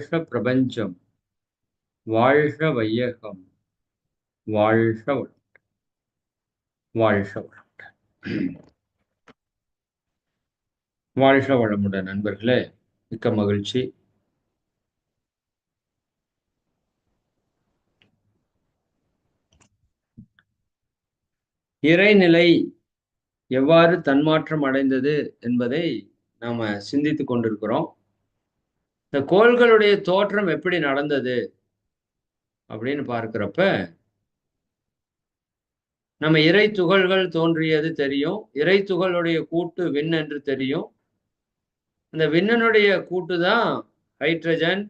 வாழ்க பிரபஞ்சம் வாழ்க வையகம் வாழ்க வளமுடன். வாழ்க வளமுடன். வாழ்க வளமுடன் நண்பர்களே மிக்க மகிழ்ச்சி. இறைநிலை எவ்வாறு தன்மாற்றம் அடைந்தது என்பதை நாம சிந்தித்துக் கொண்டிருக்கிறோம். இந்த கோள்களுடைய தோற்றம் எப்படி நடந்தது? அப்படின்னு பார்க்கிறப்ப நம்ம இறை துகள்கள் தோன்றியது தெரியும். இறை துகளுடைய கூட்டு விண் என்று தெரியும். அந்த விண்ணனுடைய கூட்டு தான் ஹைட்ரஜன்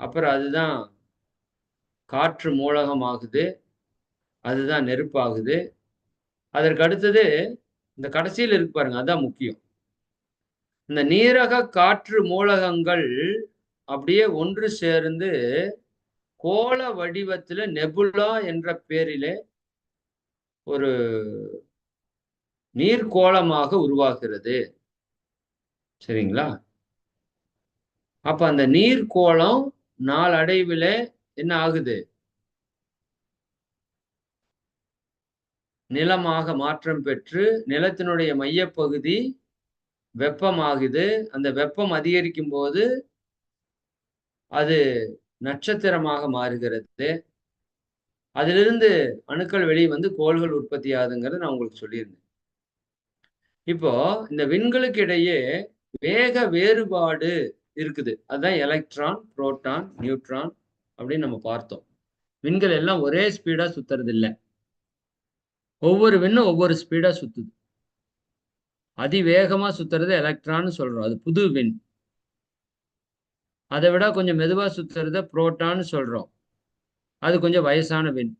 அப்புறம் அதுதான் காற்று மூலகமாகுது அதுதான் நெருப்பாகுது. அதற்கு அடுத்தது இந்த கடைசியில் இருக்கு பாருங்க அதுதான் முக்கியம். இந்த நீரக காற்று மூலகங்கள் அப்படியே ஒன்று சேர்ந்து கோள வடிவத்தில் நெபுலா என்ற பேரிலே ஒரு நீர்கோளமாக உருவாகிறது. சரிங்களா? அப்ப அந்த நீர்கோளம் நாளடைவில் என்ன ஆகுது? நிலமாக மாற்றம் பெற்று நிலத்தினுடைய மையப்பகுதி வெப்பமாகுது. அந்த வெப்பம் அதிகரிக்கும் போது அது நட்சத்திரமாக மாறுகிறது. அதிலிருந்து அணுக்கள் வெளியே வந்து கோள்கள் உற்பத்தி ஆகுதுங்கிறத நான் உங்களுக்கு சொல்லியிருந்தேன். இப்போ இந்த விண்களுக்கு இடையே வேக வேறுபாடு இருக்குது. அதுதான் எலக்ட்ரான் புரோட்டான் நியூட்ரான் அப்படின்னு நம்ம பார்த்தோம். விண்கள் எல்லாம் ஒரே ஸ்பீடா சுத்துறது இல்லை ஒவ்வொரு விண்ணும் ஒவ்வொரு ஸ்பீடா சுத்துது. அதிவேகமாக சுத்துறது எலக்ட்ரான்னு சொல்கிறோம் அது புது விண் அதை விட கொஞ்சம் மெதுவாக சுத்துறத புரோட்டான்னு சொல்கிறோம் அது கொஞ்சம் வயசான விண்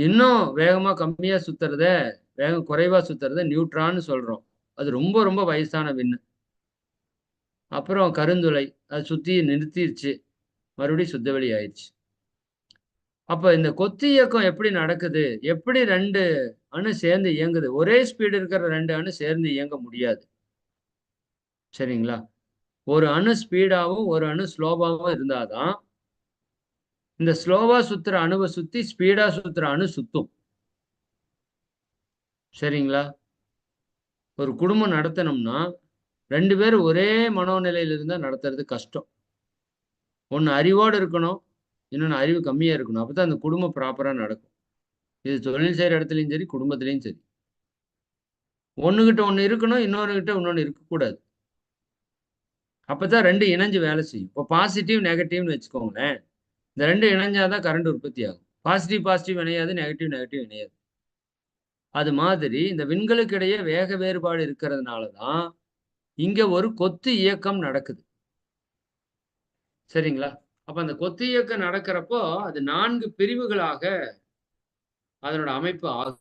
இன்னும் வேகமாக கம்மியாக சுத்துறத வேகம் குறைவாக சுத்துறத நியூட்ரான்னு சொல்கிறோம் அது ரொம்ப ரொம்ப வயசான விண்ணு அப்புறம் கருந்துளை அது சுற்றி நிறுத்திடுச்சு மறுபடியும் சுத்தவெளி ஆயிடுச்சு அப்ப இந்த கொத்து இயக்கம் எப்படி நடக்குது? எப்படி ரெண்டு அணு சேர்ந்து இயங்குது? ஒரே ஸ்பீடு இருக்கிற ரெண்டு அணு சேர்ந்து இயங்க முடியாது. சரிங்களா? ஒரு அணு ஸ்பீடாகவும் ஒரு அணு ஸ்லோவாகவும் இருந்தாதான் இந்த ஸ்லோவா சுத்துற அணுவை சுத்தி ஸ்பீடா சுத்துற அணு சுத்தும். சரிங்களா? ஒரு குடும்பம் நடத்தணும்னா ரெண்டு பேரும் ஒரே மனோநிலையில இருந்தா நடத்துறது கஷ்டம். ஒன்று அறிவோடு இருக்கணும் இன்னொன்று அறிவு கம்மியாக இருக்கணும். அப்போ தான் அந்த குடும்பம் ப்ராப்பராக நடக்கும். இது தொழில் செய்கிற இடத்துலையும் சரி குடும்பத்துலேயும் சரி. ஒன்றுகிட்ட ஒன்று இருக்கணும் இன்னொருகிட்ட இன்னொன்று இருக்கக்கூடாது. அப்போ தான் ரெண்டு இணைஞ்சு வேலை செய்யும். இப்போ பாசிட்டிவ் நெகட்டிவ்னு வச்சுக்கோங்களேன். இந்த ரெண்டு இணைஞ்சாதான் கரண்ட் உற்பத்தி ஆகும். பாசிட்டிவ் பாசிட்டிவ் இணையாது நெகட்டிவ் நெகட்டிவ் இணையாது. அது மாதிரி இந்த விண்களுக்கு இடையே வேக வேறுபாடு இருக்கிறதுனால தான் இங்கே ஒரு கொத்து இயக்கம் நடக்குது. சரிங்களா? அப்ப அந்த கொத்து இயக்கம் நடக்கிறப்போ அது நான்கு பிரிவுகளாக அதனோட அமைப்பு ஆகும்.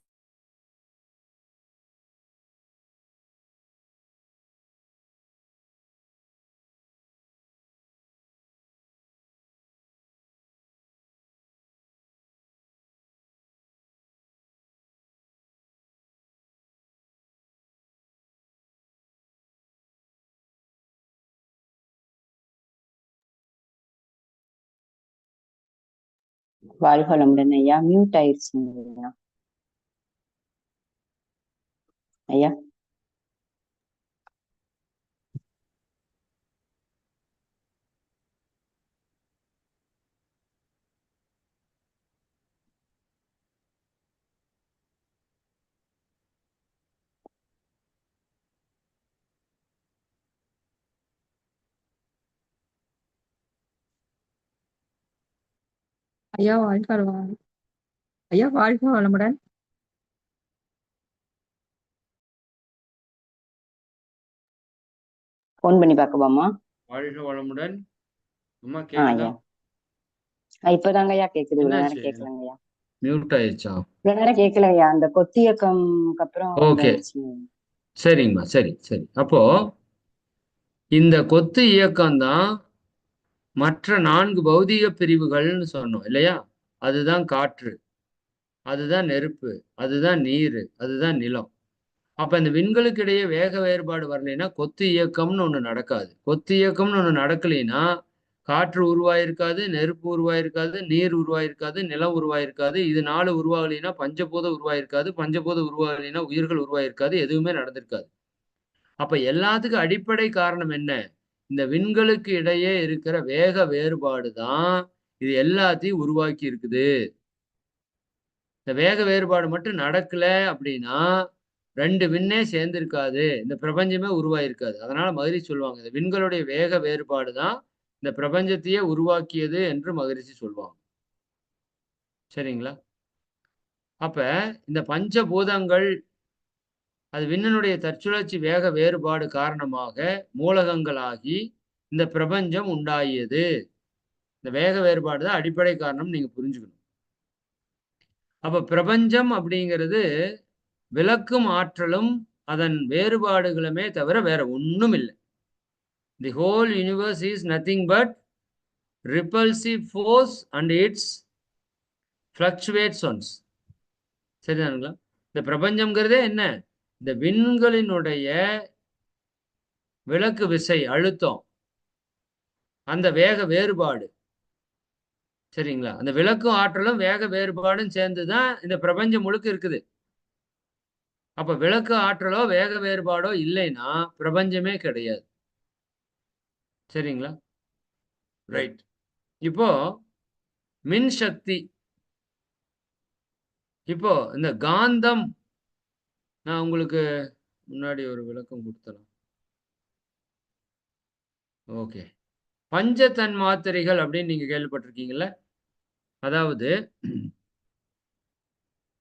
வாழ்க வளமுடன் ஐயா. மியூட் ஆயிடுச்சுங்க ஐயா. ஐயா. வாழ்க வளமுடன். ஐயா வாழ்க வளமுடன். போன் பண்ணி பார்க்கவாமா வாழ்க வளமுடன். அம்மா கேக்குதா? ஐயா. ஆ, இப்பதாங்க ஐயா கேக்குது. இவ்வளவு நேரம்? கேட்கலங்க ஐயா. மியூட் ஆயிடுச்சா? இவ்வளவு நேரம் கேட்கல ஐயா. அந்த கொத்தி இயக்கம்க்கு அப்புறம் Okay. இதாயிடுச்சுங்க. சரிங்கம்மா சரி சரி. அப்போ இந்த கொத்து இயக்கம்தான் மற்ற நான்கு பௌதிக பிரிவுகள்னு சொன்னோம் இல்லையா? அதுதான் காற்று அதுதான் நெருப்பு அதுதான் நீர் அதுதான் நிலம். அப்ப இந்த விண்களுக்கு இடையே வேக வேறுபாடு வரலைன்னா கொத்து இயக்கம்னு ஒண்ணு நடக்காது. கொத்து இயக்கம்னு ஒண்ணு நடக்கலைன்னா காற்று உருவாயிருக்காது நெருப்பு உருவாயிருக்காது நீர் உருவாயிருக்காது நிலம் உருவாயிருக்காது இது நாலு உருவாகலைன்னா பஞ்சபோதம் உருவாயிருக்காது பஞ்சபோதம் உருவாகலைன்னா உயிர்கள் உருவாயிருக்காது எதுவுமே நடந்திருக்காது. அப்ப எல்லாத்துக்கும் அடிப்படை காரணம் என்ன? இந்த விண்களுக்கு இடையே இருக்கிற வேக வேறுபாடு தான் இது எல்லாத்தையும் உருவாக்கி இருக்குது. இந்த வேக வேறுபாடு மட்டும் நடக்கல அப்படின்னா ரெண்டு விண்ணே சேர்ந்திருக்காது. இந்த பிரபஞ்சமே உருவாயிருக்காது. அதனால மகிழ்ச்சி சொல்லுவாங்க. இந்த விண்களுடைய வேக வேறுபாடு தான் இந்த பிரபஞ்சத்தையே உருவாக்கியது என்று மகிழ்ச்சி சொல்லுவாங்க. சரிங்களா? அப்ப இந்த பஞ்சபூதங்கள் அது விண்ணனுடைய தற்சுழற்சி வேக வேறுபாடு காரணமாக மூலகங்களாகி இந்த பிரபஞ்சம் உண்டாகியது இந்த வேக வேறுபாடு தான் அடிப்படை காரணம் நீங்க புரிஞ்சுக்கணும். அப்ப பிரபஞ்சம் அப்படிங்கிறது விளக்கும் ஆற்றலும் அதன் வேறுபாடுகளுமே தவிர வேற ஒன்றும் இல்லை the whole universe is nothing but repulsive force and it's fluctuates once சரிதானுங்களா? இந்த பிரபஞ்சம்ங்கிறதே என்ன? இந்த விண்களினுடைய விளக்கு விசை அழுத்தம் அந்த வேக வேறுபாடு. சரிங்களா? அந்த விளக்கும் ஆற்றலும் வேக வேறுபாடும் சேர்ந்துதான் இந்த பிரபஞ்சம் முழுக்க இருக்குது. அப்ப விளக்கு ஆற்றலோ வேக வேறுபாடோ இல்லைன்னா பிரபஞ்சமே கிடையாது. சரிங்களா? ரைட் இப்போ மின் சக்தி இப்போ இந்த காந்தம் நான் உங்களுக்கு முன்னாடி ஒரு விளக்கம் கொடுத்தலாம். ஓகே. பஞ்ச தன்மாத்திரைகள் அப்படின்னு நீங்க கேள்விப்பட்டிருக்கீங்கல்ல? அதாவது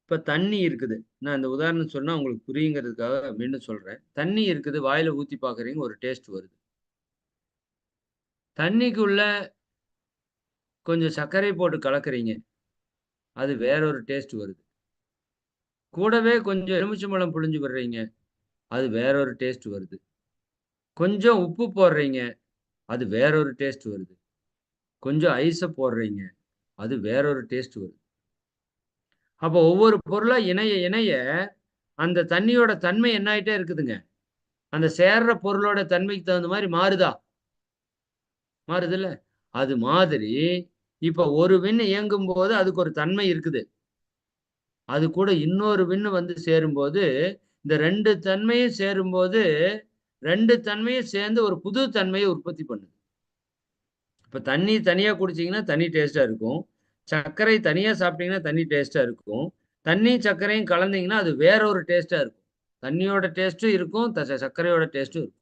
இப்ப தண்ணி இருக்குது. நான் இந்த உதாரணம் சொன்னா உங்களுக்கு புரியுங்கிறதுக்காக மீண்டும் சொல்றேன். தண்ணி இருக்குது வாயில ஊத்தி பாக்குறீங்க ஒரு டேஸ்ட் வருது. தண்ணிக்குள்ள கொஞ்சம் சர்க்கரை போட்டு கலக்குறீங்க அது வேற ஒரு டேஸ்ட் வருது. கூடவே கொஞ்சம் எலுமிச்சம்பழம் புழிஞ்சு விடுறீங்க அது வேற ஒரு டேஸ்ட் வருது. கொஞ்சம் உப்பு போடுறீங்க அது வேற ஒரு டேஸ்ட் வருது. கொஞ்சம் ஐஸை போடுறீங்க அது வேற ஒரு டேஸ்ட் வருது. அப்போ ஒவ்வொரு பொருளாக இணைய இணைய அந்த தண்ணியோட தன்மை என்ன ஆயிட்டே இருக்குதுங்க. அந்த சேர்ற பொருளோட தன்மைக்கு தகுந்த மாதிரி மாறுதா? மாறுதுல்ல? அது மாதிரி இப்போ ஒரு விண் இயங்கும் போது அதுக்கு ஒரு தன்மை இருக்குது. அது கூட இன்னொரு விண்ணு வந்து சேரும்போது இந்த ரெண்டு தன்மையும் சேரும்போது ரெண்டு தன்மையும் சேர்ந்து ஒரு புது தன்மையை உற்பத்தி பண்ணுது. இப்போ தண்ணி தனியாக குடிச்சிங்கன்னா தண்ணி டேஸ்ட்டாக இருக்கும். சர்க்கரை தனியாக சாப்பிட்டீங்கன்னா தண்ணி டேஸ்ட்டாக இருக்கும். தண்ணி சர்க்கரையும் கலந்தீங்கன்னா அது வேற ஒரு டேஸ்ட்டாக இருக்கும். தண்ணியோட டேஸ்ட்டும் இருக்கும் த- சர்க்கரையோட டேஸ்ட்டும் இருக்கும்.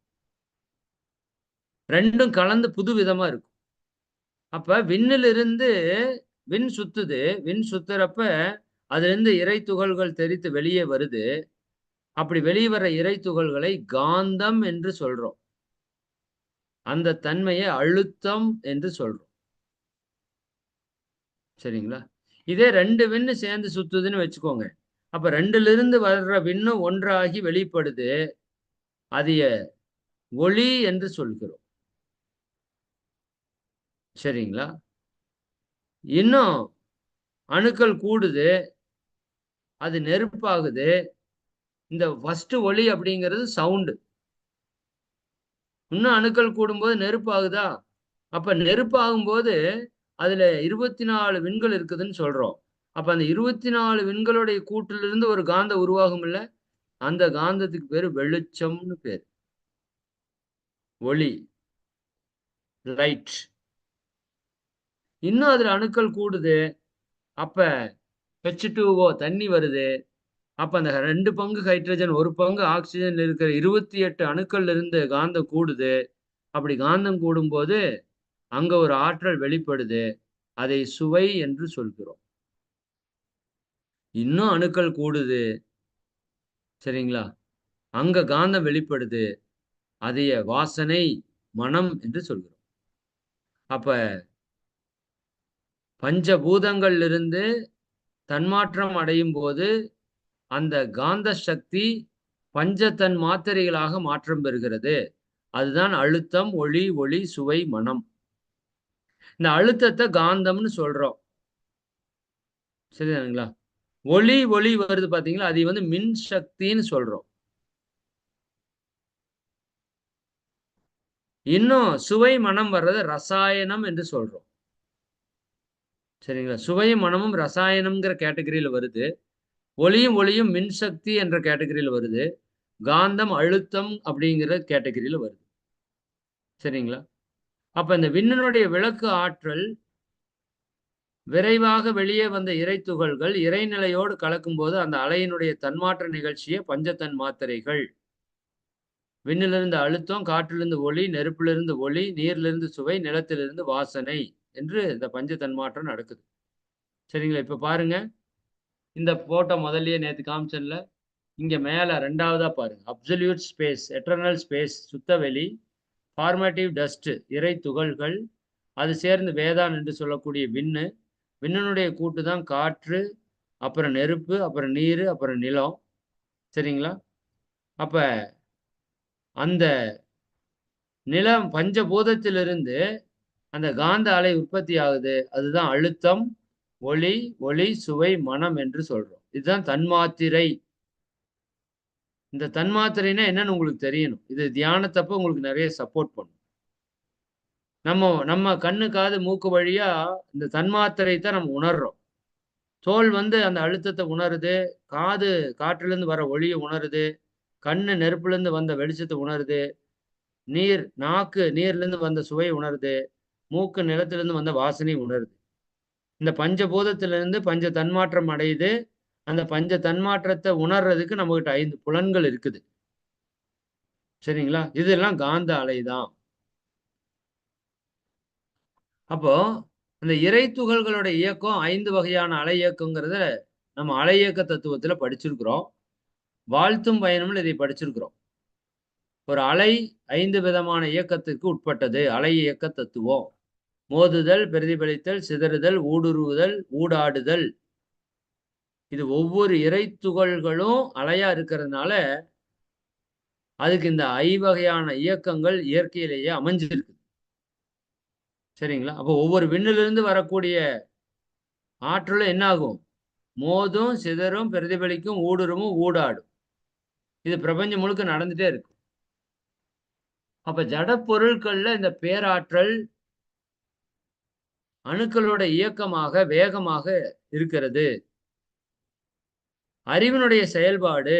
ரெண்டும் கலந்து புது விதமாக இருக்கும். அப்போ விண்ணிலிருந்து விண் சுத்துது. விண் சுத்துறப்ப அதுல இருந்து இறை துகள்கள் தெரித்து வெளியே வருது. அப்படி வெளியே வர இறை துகள்களை காந்தம் என்று சொல்றோம். அந்த தன்மையை அழுத்தம் என்று சொல்றோம். சரிங்களா? இதே ரெண்டு விண்ணு சேர்ந்து சுத்துதுன்னு வச்சுக்கோங்க. அப்ப ரெண்டுல இருந்து வர்ற விண்ணும் ஒன்றாகி வெளிப்படுது. அதைய ஒளி என்று சொல்கிறோம். சரிங்களா? இன்னும் அணுக்கள் கூடுது. அது நெருப்பாகுது. இந்த ஃபஸ்ட்டு ஒளி அப்படிங்கிறது சவுண்டு இன்னும் அணுக்கள் கூடும்போது நெருப்பாகுதா? அப்ப நெருப்பு ஆகும்போது அதுல இருபத்தி நாலு விண்கள் இருக்குதுன்னு சொல்றோம். அப்ப அந்த இருபத்தி நாலு விண்களுடைய கூட்டிலிருந்து ஒரு காந்தம் உருவாகும் இல்ல அந்த காந்தத்துக்கு பேரு வெளிச்சம்னு பேர். ஒளி. லைட். இன்னும் அதுல அணுக்கள் கூடுது. அப்ப ஹெச் டூஓ தண்ணி வருது. அப்ப அந்த ரெண்டு பங்கு ஹைட்ரஜன் ஒரு பங்கு ஆக்சிஜன் இருக்கிற இருபத்தி எட்டு அணுக்கள் இருந்து காந்தம் கூடுது. அப்படி காந்தம் கூடும்போது அங்க ஒரு ஆற்றல் வெளிப்படுது. அதை சுவை என்று சொல்கிறோம். இன்னும் அணுக்கள் கூடுது. சரிங்களா? அங்க காந்தம் வெளிப்படுது. அதைய வாசனை மனம் என்று சொல்கிறோம். அப்ப பஞ்சபூதங்கள்ல இருந்து தன்மாற்றம் அடையும் போது அந்த காந்த சக்தி பஞ்ச தன் மாத்திரைகளாக மாற்றம் பெறுகிறது. அதுதான் அழுத்தம் ஒளி ஒளி சுவை மனம். இந்த அழுத்தத்தை காந்தம்னு சொல்றோம். சரிதானுங்களா? ஒளி ஒளி வருது பாத்தீங்களா? அதை வந்து மின் சக்தின்னு சொல்றோம். இன்னும் சுவை மனம் வர்றத ரசாயனம் என்று சொல்றோம். சரிங்களா? சுவையும் மனமும் ரசாயனம்ங்கிற கேட்டகரியில் வருது. ஒளியும் ஒளியும் மின்சக்தி என்ற கேட்டகரியில் வருது. காந்தம் அழுத்தம் அப்படிங்கிற கேட்டகரியில் வருது. சரிங்களா? அப்போ இந்த விண்ணனுடைய விளக்கு ஆற்றல் விரைவாக வெளியே வந்த இறை துகள்கள் இறைநிலையோடு கலக்கும்போது அந்த அலையினுடைய தன்மாற்ற நிகழ்ச்சியை பஞ்சத்தன் மாத்திரைகள். விண்ணிலிருந்து அழுத்தம் காற்றிலிருந்து ஒளி நெருப்பிலிருந்து ஒளி நீரிலிருந்து சுவை நிலத்திலிருந்து வாசனை. என்று இந்த பஞ்ச தன்மாற்றம் நடக்குது. சரிங்களா? இப்போ பாருங்க. இந்த போட்டோ முதல்லயே நேற்று காமிச்சன்ல. இங்கே மேலே ரெண்டாவதா பாருங்க. அப்சல்யூட் ஸ்பேஸ் எட்டர்னல் ஸ்பேஸ் சுத்தவெளி ஃபார்மேட்டிவ் டஸ்ட் இறை துகள்கள் அது சேர்ந்து வேதான் என்று சொல்லக்கூடிய விண்ணு. விண்ணனுடைய கூட்டு தான் காற்று அப்புறம் நெருப்பு அப்புறம் நீர் அப்புறம் நிலம். சரிங்களா? அப்போ அந்த நிலம் பஞ்சபூதத்திலிருந்து அந்த காந்த அலை உற்பத்தி ஆகுது அதுதான் அழுத்தம் ஒளி ஒளி சுவை மனம் என்று சொல்றோம். இதுதான் தன்மாத்திரை. இந்த தன்மாத்திரைனா என்னன்னு உங்களுக்கு தெரியணும். இது தியானத்தப்ப உங்களுக்கு நிறைய சப்போர்ட் பண்ணும். நம்ம நம்ம கண்ணு காது மூக்கு வழியா இந்த தன்மாத்திரை தான் நம்ம உணர்றோம். தோல் வந்து அந்த அழுத்தத்தை உணருது. காது காற்றிலிருந்து வர ஒளியை உணருது. கண்ணு நெருப்புலேருந்து வந்த வெளிச்சத்தை உணருது. நீர் நாக்கு நீர்லேருந்து வந்த சுவையை உணருது. மூக்கு நிலத்திலிருந்து வந்த வாசனை உணருது. இந்த பஞ்சபூதத்திலிருந்து பஞ்ச தன்மாற்றம் அடையுது. அந்த பஞ்ச தன்மாற்றத்தை உணர்றதுக்கு நம்மகிட்ட ஐந்து புலன்கள் இருக்குது. சரிங்களா? இதெல்லாம் காந்த அலை தான் அப்போ அந்த இறை துகள்களோட இயக்கம் ஐந்து வகையான அலை இயக்கங்கிறத நம்ம அலை இயக்க தத்துவத்தில் படிச்சிருக்கிறோம். வாழ்த்தும் பயணம்னு இதை படிச்சிருக்கிறோம். ஒரு அலை ஐந்து விதமான இயக்கத்திற்கு உட்பட்டது. அலை இயக்க தத்துவம். மோதுதல் பிரதிபலித்தல் சிதறுதல் ஊடுருவுதல் ஊடாடுதல். இது ஒவ்வொரு இறை துகள்களும் அலையா இருக்கிறதுனால அதுக்கு இந்த ஐவகையான இயக்கங்கள் இயற்கையிலேயே அமைஞ்சிருக்கு சரிங்களா? அப்போ ஒவ்வொரு விண்ணிலிருந்து வரக்கூடிய ஆற்றலும் என்ன ஆகும் மோதும் சிதறும் பிரதிபலிக்கும் ஊடுருவும் ஊடாடும். இது பிரபஞ்சம் முழுக்க நடந்துட்டே இருக்கு அப்ப ஜட பொருட்கள்ல இந்த பேராற்றல் அணுக்களோட இயக்கமாக வேகமாக இருக்கிறது. அறிவினுடைய செயல்பாடு.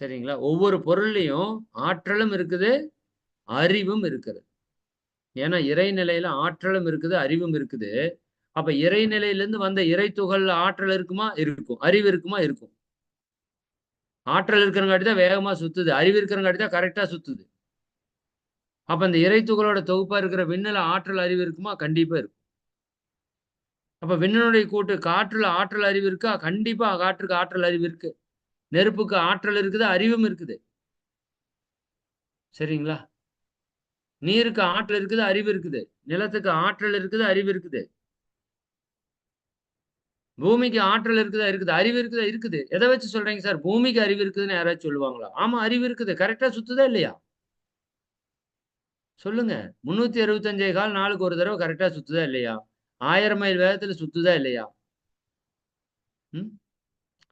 சரிங்களா? ஒவ்வொரு பொருள்லையும் ஆற்றலும் இருக்குது அறிவும் இருக்கிறது ஏன்னா இறைநிலையில ஆற்றலும் இருக்குது அறிவும் இருக்குது. அப்ப இறைநிலையிலிருந்து வந்த இறை துகள் ஆற்றல் இருக்குமா? இருக்கும். அறிவு இருக்குமா? இருக்கும். ஆற்றல் இருக்கிறங்காட்டி தான் வேகமா சுத்துது. அறிவு இருக்கிறங்காட்டி தான் கரெக்டா சுத்துது. அப்ப இந்த இறை துகளோட தொகுப்பா இருக்கிற விண்ணில ஆற்றல் அறிவு இருக்குமா? கண்டிப்பா இருக்கும். அப்ப விண்ணனுடைய கூட்டு காற்றுல ஆற்றல் அறிவு இருக்கா? கண்டிப்பா காற்றுக்கு ஆற்றல் அறிவு இருக்கு. நெருப்புக்கு ஆற்றல் இருக்குது அறிவும் இருக்குது. சரிங்களா? நீருக்கு ஆற்றல் இருக்குது அறிவு இருக்குது. நிலத்துக்கு ஆற்றல் இருக்குது அறிவு இருக்குது. பூமிக்கு ஆற்றல் இருக்குதா? இருக்குது. அறிவு இருக்குதா? இருக்குது. எதை வச்சு சொல்றீங்க சார்? பூமிக்கு அறிவு இருக்குதுன்னு யாராச்சும் சொல்லுவாங்களா? ஆமா அறிவு இருக்குது. கரெக்டா சுத்துதா இல்லையா? சொல்லுங்க. முன்னூத்தி அறுபத்தஞ்சே கால் நாளுக்கு ஒரு தடவை கரெக்டா சுத்துதா இல்லையா? ஆயிரம் மைல் வேகத்துல சுத்துதா இல்லையா? ம்?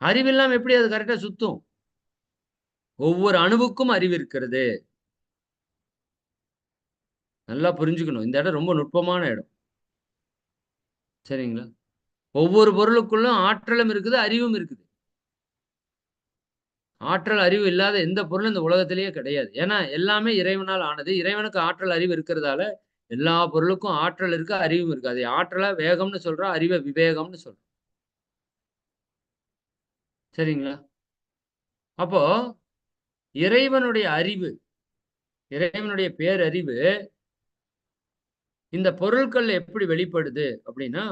அறிவில்லாம எப்படி அது கரெக்டா சுத்தும்? ஒவ்வொரு அணுவுக்கும் அறிவு இருக்கிறது. நல்லா புரிஞ்சுக்கணும். இந்த இடம் ரொம்ப நுட்பமான இடம். சரிங்களா? ஒவ்வொரு பொருளுக்குள்ளும் ஆற்றலும் இருக்குது அறிவும் இருக்குது. ஆற்றல் அறிவு இல்லாத எந்த பொருளும் இந்த உலகத்திலேயே கிடையாது. ஏன்னா எல்லாமே இறைவனால் ஆனது. இறைவனுக்கு ஆற்றல் அறிவு இருக்கிறதால எல்லா பொருளுக்கும் ஆற்றல் இருக்கு அறிவும் இருக்கு. அது ஆற்றலை வேகம்னு சொல்றோம் அறிவை விவேகம்னு சொல்றோம் சரிங்களா? அப்போ இறைவனுடைய அறிவு இறைவனுடைய பேரறிவு இந்த பொருட்கள் எப்படி வெளிப்படுது அப்படின்னா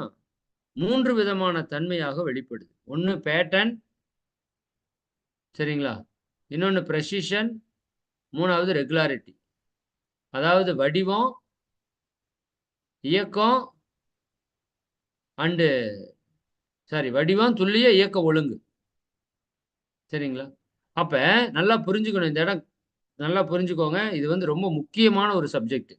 மூன்று விதமான தன்மையாக வெளிப்படுது. ஒன்று பேட்டன் சரிங்களா? இன்னொன்று ப்ரெசிஷன் மூணாவது ரெகுலாரிட்டி அதாவது வடிவம் இயக்கம் அண்டு சாரி வடிவம் துல்லிய இயக்க ஒழுங்கு. சரிங்களா? அப்போ நல்லா புரிஞ்சுக்கணும் இந்த இடம். நல்லா புரிஞ்சுக்கோங்க. இது வந்து ரொம்ப முக்கியமான ஒரு சப்ஜெக்ட்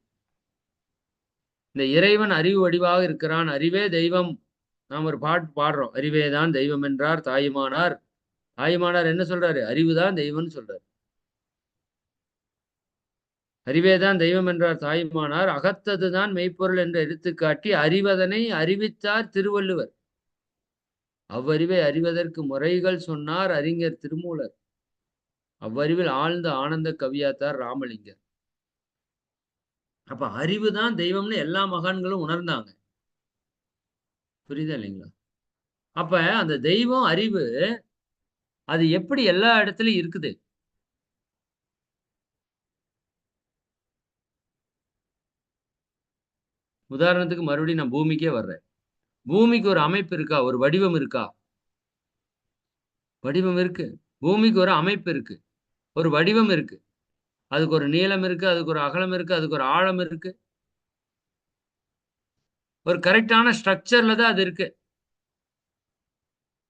இந்த இறைவன் அறிவு வடிவாக இருக்கிறான். அறிவே தெய்வம். நாம் ஒரு பாட்டு பாடுறோம். அறிவே தான் தெய்வம் என்றார் தாயுமானார். தாயுமானார் என்ன சொல்றாரு? அறிவுதான் தெய்வம்னு சொல்றாரு. அறிவேதான் தெய்வம் என்றார் தாயுமானார் அகத்ததுதான் மெய்ப்பொருள் என்று எடுத்துக்காட்டி அறிவதனை அறிவித்தார் திருவள்ளுவர். அவ்வறிவை அறிவதற்கு முறைகள் சொன்னார் அறிஞர் திருமூலர். அவ்வறிவில் ஆழ்ந்த ஆனந்த கவியாத்தார் ராமலிங்கர் அப்ப அறிவு தான் தெய்வம்னு எல்லா மகான்களும் உணர்ந்தாங்க. புரியுதா இல்லைங்களா? அப்ப அந்த தெய்வம் அறிவு அது எப்படி எல்லா இடத்துலயும் இருக்குது? உதாரணத்துக்கு மறுபடியும் நான் பூமிக்கே வர்றேன். பூமிக்கு ஒரு அமைப்பு இருக்கா? ஒரு வடிவம் இருக்கா? வடிவம் இருக்கு. பூமிக்கு ஒரு அமைப்பு இருக்கு. ஒரு வடிவம் இருக்கு. அதுக்கு ஒரு நீளம் இருக்கு அதுக்கு ஒரு அகலம் இருக்கு அதுக்கு ஒரு ஆழம் இருக்கு. ஒரு கரெக்டான ஸ்ட்ரக்சர்ல தான் அது இருக்கு.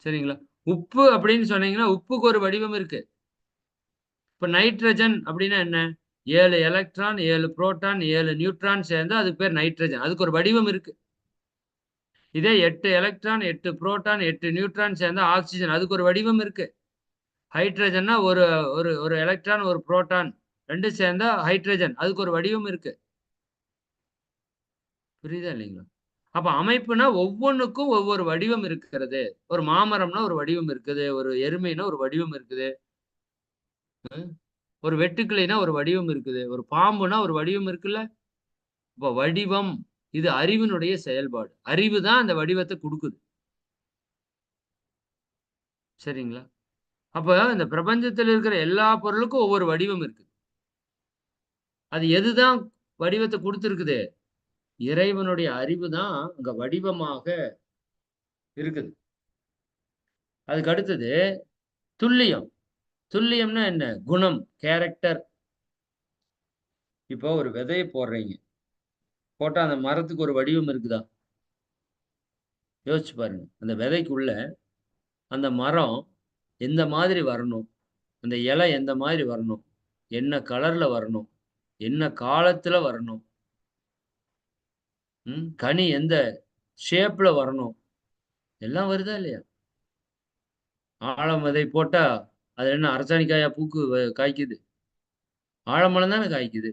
சரிங்களா? உப்பு அப்படின்னு சொன்னீங்கன்னா உப்புக்கு ஒரு வடிவம் இருக்கு. இப்ப நைட்ரஜன் அப்படின்னா என்ன? ஏழு எலக்ட்ரான் ஏழு புரோட்டான் ஏழு நியூட்ரான் சேர்ந்து அதுக்கு பேர் நைட்ரஜன் அதுக்கு ஒரு வடிவம் இருக்கு. இதே எட்டு எலக்ட்ரான் எட்டு புரோட்டான் எட்டு நியூட்ரான் சேர்ந்தா ஆக்சிஜன் அதுக்கு ஒரு வடிவம் இருக்கு. ஹைட்ரஜன்னா ஒரு ஒரு ஒரு எலக்ட்ரான் ஒரு புரோட்டான் ரெண்டு சேர்ந்தா ஹைட்ரஜன் அதுக்கு ஒரு வடிவம் இருக்கு. புரியுதா இல்லைங்களா? அப்ப அமைப்புனா ஒவ்வொன்றுக்கும் ஒவ்வொரு வடிவம் இருக்கிறது. ஒரு மாமரம்னா ஒரு வடிவம் இருக்குது. ஒரு எருமைனா ஒரு வடிவம் இருக்குது. ஒரு வெட்டுக்கிளைனா ஒரு வடிவம் இருக்குது. ஒரு பாம்புனா ஒரு வடிவம் இருக்குல்ல? இப்போ வடிவம் இது அறிவினுடைய செயல்பாடு. அறிவு தான் அந்த வடிவத்தை கொடுக்குது. சரிங்களா? அப்போ இந்த பிரபஞ்சத்தில் இருக்கிற எல்லா பொருளுக்கும் ஒவ்வொரு வடிவம் இருக்குது. அது எதுதான் வடிவத்தை கொடுத்துருக்குது? இறைவனுடைய அறிவு தான் அங்க வடிவமாக இருக்குது. அதுக்கு அடுத்தது துல்லியம். துல்லியம்னா என்ன? குணம் கேரக்டர் இப்போ ஒரு விதையை போடுறீங்க. போட்டா அந்த மரத்துக்கு ஒரு வடிவம் இருக்குதா? யோசிச்சு பாருங்க. அந்த விதைக்குள்ள அந்த மரம் எந்த மாதிரி வரணும்? அந்த இலை எந்த மாதிரி வரணும்? என்ன கலர்ல வரணும்? என்ன காலத்துல வரணும்? ம்? கனி எந்த ஷேப்ல வரணும்? எல்லாம் வருதா இல்லையா? ஆழம் விதை போட்டா அது என்ன அரசாணிக்காயா பூக்கு வ- காய்க்குது? ஆழமரம் தானே காய்க்குது.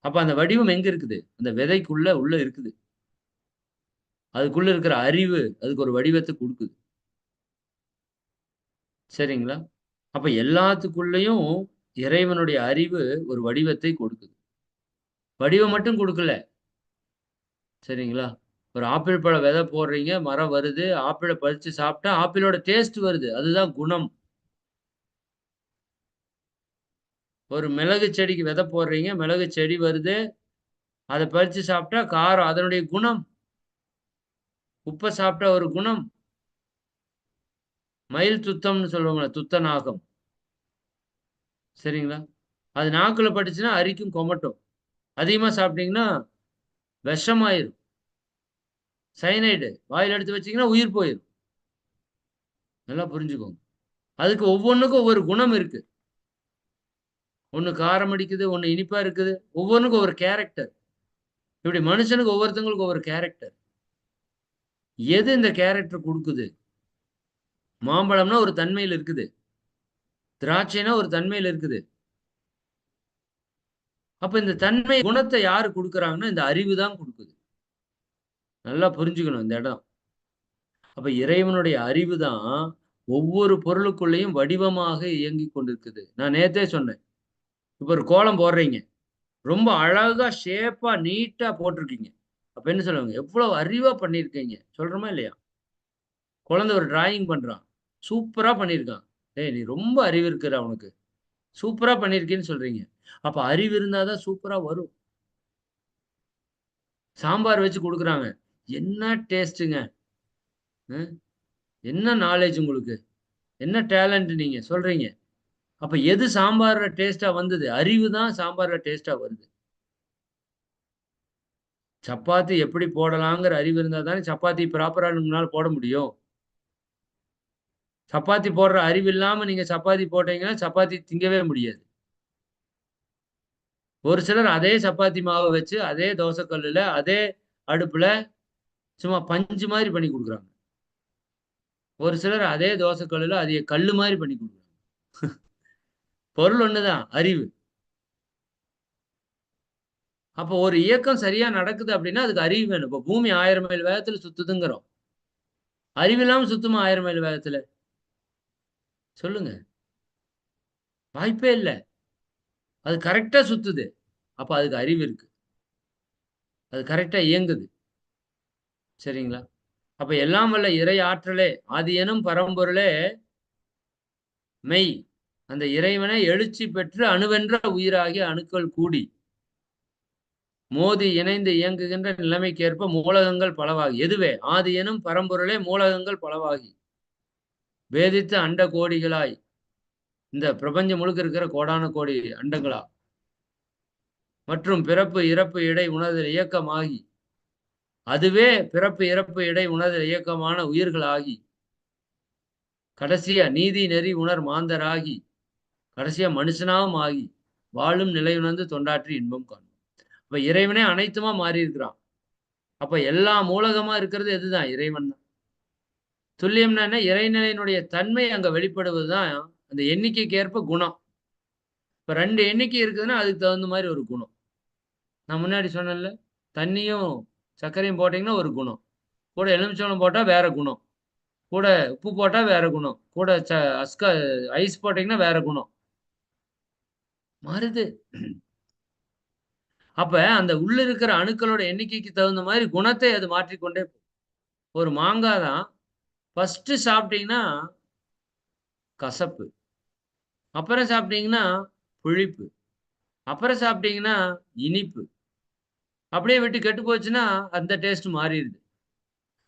அப்ப அந்த வடிவம் எங்க இருக்குது? அந்த விதைக்குள்ள உள்ள இருக்குது. அதுக்குள்ள இருக்கிற அறிவு அதுக்கு ஒரு வடிவத்தை கொடுக்குது. சரிங்களா? அப்ப எல்லாத்துக்குள்ளேயும் இறைவனுடைய அறிவு ஒரு வடிவத்தை கொடுக்குது. வடிவம் மட்டும் கொடுக்கல. சரிங்களா? ஒரு ஆப்பிள் பழ விதை போடுறீங்க மரம் வருது ஆப்பிளை பறித்து சாப்பிட்டா ஆப்பிளோட டேஸ்ட் வருது. அதுதான் குணம். ஒரு மிளகு செடிக்கு விதை போடுறீங்க மிளகு செடி வருது அதை பறித்து சாப்பிட்டா காரம் அதனுடைய குணம். உப்பை சாப்பிட்டா ஒரு குணம். மயில் துத்தம்னு சொல்லுவாங்களே துத்த நாகம். சரிங்களா? அது நாக்கில் பட்டுச்சுன்னா அரிக்கும் கொமட்டும். அதிகமாக சாப்பிட்டீங்கன்னா விஷமாயிரும். சைனைடு வாயில் எடுத்து வச்சீங்கன்னா உயிர் போயிடும் நல்லா புரிஞ்சுக்கோங்க. அதுக்கு ஒவ்வொன்றுக்கும் ஒவ்வொரு குணம் இருக்கு. ஒன்று காரம் அடிக்குது ஒன்று இனிப்பா இருக்குது. ஒவ்வொன்றுக்கும் ஒவ்வொரு கேரக்டர் இப்படி மனுஷனுக்கு ஒவ்வொருத்தங்களுக்கு ஒவ்வொரு கேரக்டர் எது இந்த கேரக்டர் கொடுக்குது? மாம்பழம்னா ஒரு தன்மையில் இருக்குது. திராட்சைனா ஒரு தன்மையில் இருக்குது. அப்ப இந்த தன்மை குணத்தை யாரு கொடுக்குறாங்கன்னா இந்த அறிவு தான் கொடுக்குது. நல்லா புரிஞ்சுக்கணும் இந்த இடம். அப்ப இறைவனுடைய அறிவு தான் ஒவ்வொரு பொருளுக்குள்ளேயும் வடிவமாக இயங்கி கொண்டிருக்குது. நான் நேத்தே சொன்னேன். இப்ப ஒரு கோலம் போடுறீங்க. ரொம்ப அழகா ஷேப்பா நீட்டா போட்டிருக்கீங்க. அப்ப என்ன சொல்லுவாங்க? எவ்வளவு அறிவா பண்ணியிருக்கீங்க? சொல்றோமா இல்லையா? குழந்தை ஒரு டிராயிங் பண்றான். சூப்பரா பண்ணியிருக்கான். ஏய் நீ ரொம்ப அறிவு இருக்கிற அவனுக்கு. சூப்பரா பண்ணியிருக்கேன்னு சொல்றீங்க. அப்ப அறிவு இருந்தாதான் சூப்பரா வரும். சாம்பார் வச்சு கொடுக்குறாங்க. என்ன டேஸ்ட்டுங்க என்ன நாலேஜ் உங்களுக்கு? என்ன டேலண்ட் நீங்க? சொல்றீங்க. அப்ப எது சாம்பார்ல டேஸ்டா வந்தது? அறிவு தான் சாம்பார்ல டேஸ்டா வருது. சப்பாத்தி எப்படி போடலாங்கிற அறிவு இருந்தா தானே சப்பாத்தி ப்ராப்பரா உங்களால போட முடியும். சப்பாத்தி போடுற அறிவு இல்லாம நீங்க சப்பாத்தி போட்டீங்கன்னா சப்பாத்தி திங்கவே முடியாது. ஒரு சிலர் அதே சப்பாத்தி மாவை வச்சு அதே தோசைக்கல்லுல அதே அடுப்புல சும்மா பஞ்சு மாதிரி பண்ணி கொடுக்குறாங்க. ஒரு சிலர் அதே தோசைக்கல்லுல அதே கல்லு மாதிரி பண்ணி கொடுக்குறாங்க. பொருள் ஒண்ணுதான் அறிவு. அப்போ ஒரு இயக்கம் சரியா நடக்குது அப்படின்னா அதுக்கு அறிவு வேணும். இப்போ பூமி ஆயிரம் மைல் வேகத்துல சுத்துதுங்கிறோம். அறிவில்லாம சுத்துமா ஆயிரம் மைல் வேகத்துல? சொல்லுங்க. வாய்ப்பே இல்லை. அது கரெக்டா சுத்துது. அப்ப அதுக்கு அறிவு இருக்கு. அது கரெக்டா இயங்குது. சரிங்களா? அப்ப எல்லாம் வல்ல இறை ஆற்றலே ஆதி எனும் பரம்பொருளே மெய். அந்த இறைவனை எழுச்சி பெற்று அணுவென்ற உயிராகிய அணுக்கள் கூடி. மோதி இணைந்து இயங்குகின்ற நிலைமைக்கேற்ப மூலகங்கள் பலவாகி. எதுவே? ஆதி எனும் பரம்பொருளே மூலகங்கள் பலவாகி. வேதித்த அண்ட கோடிகளாய். இந்த பிரபஞ்சம் முழுக்க இருக்கிற கோடான கோடி அண்டங்களா? மற்றும் பிறப்பு இறப்பு இடை உணர்தல் இயக்கமாகி அதுவே பிறப்பு இறப்பு இடை உணர்தல் இயக்கமான உயிர்களாகி. கடைசியா நீதி நெறி உணர் மாந்தராகி. கடைசியா மனுஷனாவும் ஆகி. வாழும் நிலை உணர்ந்து தொண்டாற்றி இன்பம் காணும். அப்ப இறைவனே அனைத்துமா மாறி இருக்கிறான் அப்ப எல்லா மூலகமா இருக்கிறது எதுதான்? இறைவன் தான். துல்லியம்னா என்ன? இறைநிலையினுடைய தன்மை அங்க வெளிப்படுவதுதான் அந்த எண்ணிக்கைக்கு ஏற்ப குணம். இப்போ ரெண்டு எண்ணிக்கை இருக்குதுன்னா அதுக்கு தகுந்த மாதிரி ஒரு குணம். நான் முன்னாடி சொன்னேன்ல தண்ணியும் சர்க்கரையும் போட்டிங்கன்னா ஒரு குணம். கூட எலுமிச்சோளம் போட்டால் வேற குணம். கூட உப்பு போட்டால் வேற குணம். கூட ச அஸ்கா ஐஸ் போட்டிங்கன்னா வேற குணம். மாறுது. அப்ப அந்த உள்ள இருக்கிற அணுக்களோட எண்ணிக்கைக்கு தகுந்த மாதிரி குணத்தை அது மாற்றிக்கொண்டே ஒரு மாங்காய் தான் ஃபர்ஸ்ட் சாப்பிட்டீங்கன்னா கசப்பு. அப்புறம் சாப்பிட்டீங்கன்னா புளிப்பு. அப்புறம் சாப்பிட்டீங்கன்னா இனிப்பு. அப்படியே விட்டு கெட்டு போச்சுன்னா அந்த டேஸ்ட் மாறிடுது.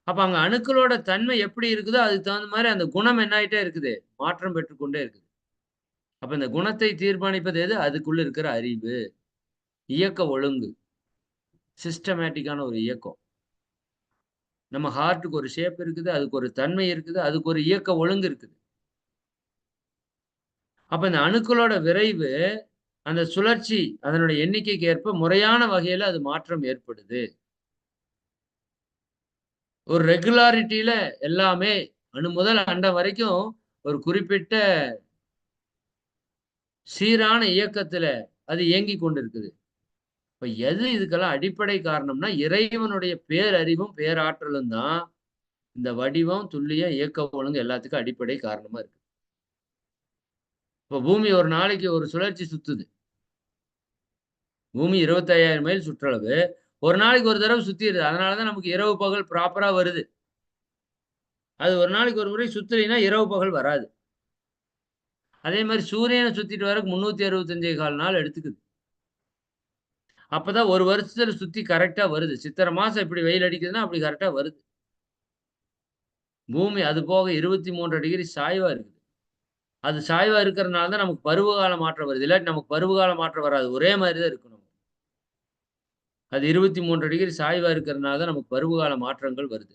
அப்போ அங்கே அணுக்களோட தன்மை எப்படி இருக்குதோ அதுக்கு தகுந்த மாதிரி அந்த குணம் என்ன ஆகிட்டே இருக்குது. மாற்றம் பெற்றுக்கொண்டே இருக்குது. அப்போ இந்த குணத்தை தீர்மானிப்பது எது? அதுக்குள்ளே இருக்கிற அறிவு. இயக்க ஒழுங்கு. சிஸ்டமேட்டிக்கான ஒரு இயக்கம். நம்ம ஹார்ட்டுக்கு ஒரு ஷேப் இருக்குது அதுக்கு ஒரு தன்மை இருக்குது அதுக்கு ஒரு இயக்க ஒழுங்கு இருக்குது. அப்ப இந்த அணுக்களோட விரைவு அந்த சுழற்சி அதனுடைய எண்ணிக்கைக்கு ஏற்ப முறையான வகையில அது மாற்றம் ஏற்படுது. ஒரு ரெகுலாரிட்டியில எல்லாமே அணு முதல் அண்டம் வரைக்கும் ஒரு குறிப்பிட்ட சீரான இயக்கத்துல அது இயங்கி கொண்டிருக்குது. இப்ப எது இதுக்கெல்லாம் அடிப்படை காரணம்னா இறைவனுடைய பேரறிவும் பேராற்றலும் தான் இந்த வடிவம் துல்லியம் இயக்க ஒழுங்கு எல்லாத்துக்கும் அடிப்படை காரணமா இருக்கு. இப்போ பூமி ஒரு நாளைக்கு ஒரு சுழற்சி சுத்துது. பூமி இருபத்தையாயிரம் மைல் சுற்றளவு. ஒரு நாளைக்கு ஒரு தடவை சுத்திடுது. அதனாலதான் நமக்கு இரவு பகல் ப்ராப்பராக வருது. அது ஒரு நாளைக்கு ஒரு முறை சுத்தலைன்னா இரவு பகல் வராது. அதே மாதிரி சூரியனை சுத்திட்டு வரக்கு முந்நூற்றி அறுபத்தஞ்சே கால் நாள் எடுத்துக்குது. அப்பதான் ஒரு வருஷத்துல சுத்தி கரெக்டா வருது. சித்திரை மாசம் இப்படி வெயில் அடிக்குதுன்னா அப்படி கரெக்டா வருது. பூமி அது போக இருபத்தி மூன்று டிகிரி சாய்வா இருக்குது. அது சாய்வா இருக்கிறதுனால தான் நமக்கு பருவகால மாற்றம் வருது. இல்லாட்டி நமக்கு பருவகால மாற்றம் வராது. ஒரே மாதிரி தான் இருக்கணும். அது இருபத்தி மூன்று டிகிரி சாய்வா இருக்கிறதுனால தான் நமக்கு பருவகால மாற்றங்கள் வருது.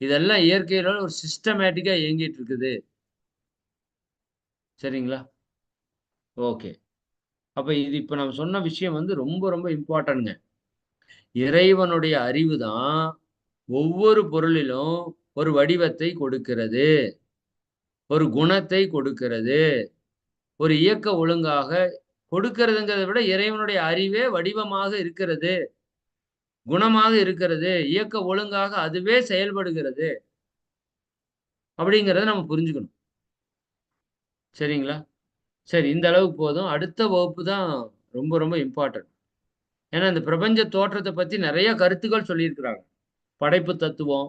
இதெல்லாம் இயற்கையில ஒரு சிஸ்டமேட்டிக்கா இயங்கிட்டு இருக்குது. சரிங்களா? ஓகே. அப்ப இது இப்ப நம்ம சொன்ன விஷயம் வந்து ரொம்ப ரொம்ப இம்பார்ட்டன்ங்க இறைவனுடைய அறிவு தான் ஒவ்வொரு பொருளிலும் ஒரு வடிவத்தை கொடுக்கிறது. ஒரு குணத்தை கொடுக்கிறது. ஒரு இயக்க ஒழுங்காக கொடுக்கிறதுங்கிறத விட இறைவனுடைய அறிவே வடிவமாக இருக்கிறது. குணமாக இருக்கிறது. இயக்க ஒழுங்காக அதுவே செயல்படுகிறது. அப்படிங்கிறத நம்ம புரிஞ்சுக்கணும். சரிங்களா? சரி இந்த அளவுக்கு போதும். அடுத்த வகுப்பு தான் ரொம்ப ரொம்ப இம்பார்ட்டன்ட் ஏன்னா இந்த பிரபஞ்ச தோற்றத்தை பத்தி நிறைய கருத்துக்கள் சொல்லியிருக்கிறாங்க. படைப்பு தத்துவம்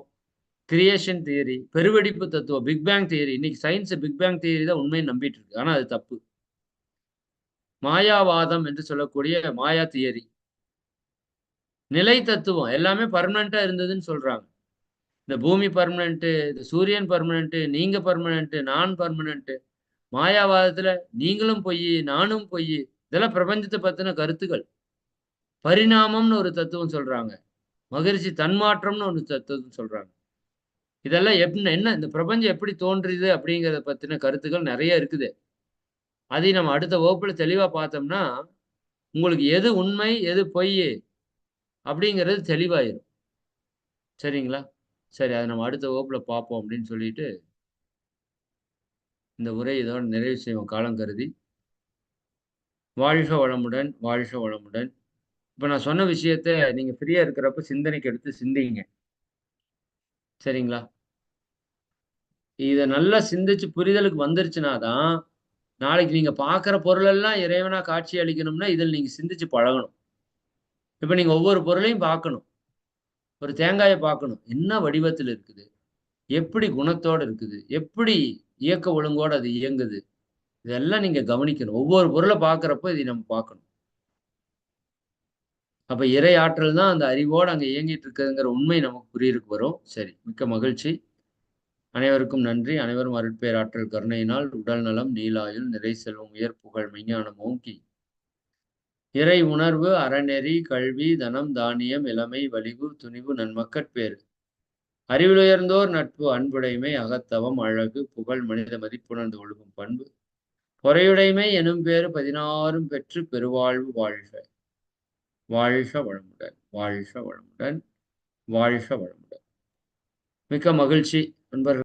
கிரியேஷன் தியரி பெருவெடிப்பு தத்துவம் பிக் பேங் தியரி இன்னைக்கு சயின்ஸ் பிக் பேங் தியரி தான் உண்மையை நம்பிட்டு இருக்கு. ஆனா அது தப்பு. மாயாவாதம் என்று சொல்லக்கூடிய மாயா தியரி நிலை தத்துவம் எல்லாமே பர்மனண்டா இருந்ததுன்னு சொல்றாங்க. இந்த பூமி பர்மனன்ட்டு இந்த சூரியன் பர்மனன்ட்டு நீங்க பர்மனன்ட்டு நான் பர்மனன்ட்டு மாயாவாதத்துல நீங்களும் பொய் நானும் பொய். இதெல்லாம் பிரபஞ்சத்தை பத்தின கருத்துக்கள். பரிணாமம்னு ஒரு தத்துவம் சொல்றாங்க. மகிழ்ச்சி தன்மாற்றம்னு ஒரு தத்துவம் சொல்றாங்க. இதெல்லாம் எப்படி என்ன இந்த பிரபஞ்சம் எப்படி தோன்றுது அப்படிங்கிறத பற்றின கருத்துக்கள் நிறைய இருக்குது. அதை நம்ம அடுத்த வகுப்பில் தெளிவாக பார்த்தோம்னா உங்களுக்கு எது உண்மை எது பொய் அப்படிங்கிறது தெளிவாயிரும். சரிங்களா? சரி அதை நம்ம அடுத்த வகுப்பில் பார்ப்போம் அப்படின்னு சொல்லிட்டு இந்த உரை இதோட நிறைவு செய்வோம் காலம் கருதி. வாழ்க வளமுடன் வாழ்க வளமுடன். இப்போ நான் சொன்ன விஷயத்த நீங்கள் ஃப்ரீயா இருக்கிறப்ப சிந்தனைக்கு எடுத்து சிந்திங்க. சரிங்களா? இதை நல்லா சிந்திச்சு புரிதலுக்கு வந்துருச்சுனா தான் நாளைக்கு நீங்க பார்க்குற பொருளெல்லாம் இறைவனா காட்சி அளிக்கணும்னா இதில் நீங்க சிந்திச்சு பழகணும். இப்போ நீங்க ஒவ்வொரு பொருளையும் பார்க்கணும். ஒரு தேங்காயை பார்க்கணும். என்ன வடிவத்தில் இருக்குது? எப்படி குணத்தோடு இருக்குது? எப்படி இயக்க ஒழுங்கோடு அது இயங்குது? இதெல்லாம் நீங்க கவனிக்கணும். ஒவ்வொரு பொருளை பார்க்குறப்போ இதை நம்ம பார்க்கணும். அப்ப இறை ஆற்றல் தான் அந்த அறிவோடு அங்கே இயங்கிட்டு இருக்குதுங்கிற உண்மை நமக்கு புரியிருக்கு வரும். சரி மிக்க மகிழ்ச்சி. அனைவருக்கும் நன்றி. அனைவரும் அருட்பேராற்றல் கருணையினால் உடல் நலம் நீலாயுள் நிறை செல்வம் உயர் புகழ் மெய்ஞானம் ஓங்கி. இறை உணர்வு அறநெறி கல்வி தனம் தானியம் இளமை வலிவு துணிவு நன்மக்கட்பேறு. அறிவிலுயர்ந்தோர் நட்பு அன்புடைமை அகத்தவம் அழகு புகழ் மனித மதிப்புணர்ந்து ஒழுகும் பண்பு. பொறையுடைமை எனும் பேறு பதினாறும் பெற்று பெருவாழ்வு வாழ்க. வாழ்க வளமுடன் வாழ்க வளமுடன் வாழ்க வளமுடன். மிக்க மகிழ்ச்சி நண்பர்கள்.